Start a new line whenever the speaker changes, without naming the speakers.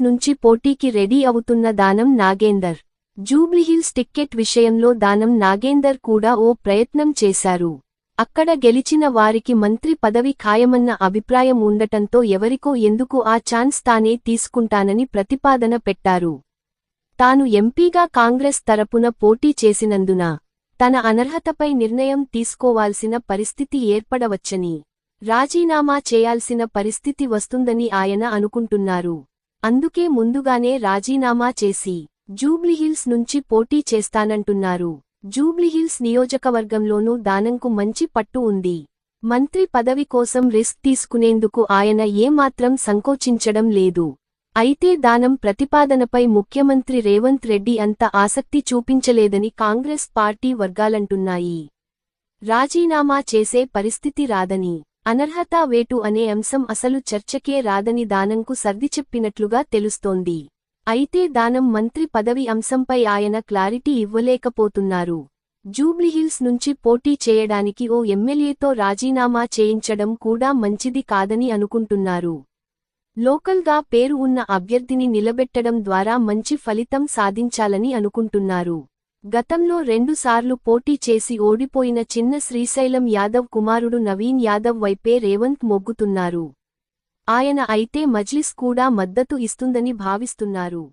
నుంచి పోటీకి రెడీ అవుతున్న దానం నాగేందర్. జూబ్లీహిల్స్ టిక్కెట్ విషయంలో దానం నాగేందర్ కూడా ఓ ప్రయత్నం చేశారు. అక్కడ గెలిచిన వారికి మంత్రి పదవి ఖాయమన్న అభిప్రాయం ఉండటంతో ఎవరికో ఎందుకు ఆ ఛాన్స్ తానే తీసుకుంటానని ప్రతిపాదన పెట్టారు. తాను ఎంపీగా కాంగ్రెస్ తరపున పోటీ చేసినందున తన అనర్హతపై నిర్ణయం తీసుకోవాల్సిన పరిస్థితి ఏర్పడవచ్చని రాజీనామా చేయాల్సిన పరిస్థితి వస్తుందని ఆయన అనుకుంటున్నారు. అందుకే ముందుగానే రాజీనామా చేసి జూబ్లీహిల్స్ నుంచి పోటీ చేస్తానంటున్నారు. జూబ్లీహిల్స్ నియోజకవర్గంలోనూ దానంకు మంచి పట్టు ఉంది. మంత్రి పదవి కోసం రిస్క్ తీసుకునేందుకు ఆయన ఏమాత్రం సంకోచించడం లేదు. అయితే దానం ప్రతిపాదనపై ముఖ్యమంత్రి రేవంత్ రెడ్డి అంత ఆసక్తి చూపించలేదని కాంగ్రెస్ పార్టీ వర్గాలంటున్నాయి. రాజీనామా చేసే పరిస్థితి రాదని అనర్హతా వేటు అనే అంశం అసలు చర్చకే రాదని దానంకు సర్ది చెప్పినట్లుగా తెలుస్తోంది. అయితే దానం మంత్రి పదవి అంశంపై ఆయన క్లారిటీ ఇవ్వలేకపోతున్నారు. జూబ్లీహిల్స్ నుంచి పోటీ చేయడానికి ఓ ఎమ్మెల్యేతో రాజీనామా చేయించడం కూడా మంచిది కాదని అనుకుంటున్నారు. లోకల్గా పేరు ఉన్న అభ్యర్థిని నిలబెట్టడం ద్వారా మంచి ఫలితం సాధించాలని అనుకుంటున్నారు. గతంలో రెండుసార్లు పోటీ చేసి ఓడిపోయిన చిన్న శ్రీశైలం యాదవ్ కుమారుడు నవీన్ యాదవ్ వైపే రేవంత్ మొగ్గుతున్నారు. ఆయన అయితే మజ్లిస్ కూడా మద్దతు ఇస్తుందని భావిస్తున్నారు.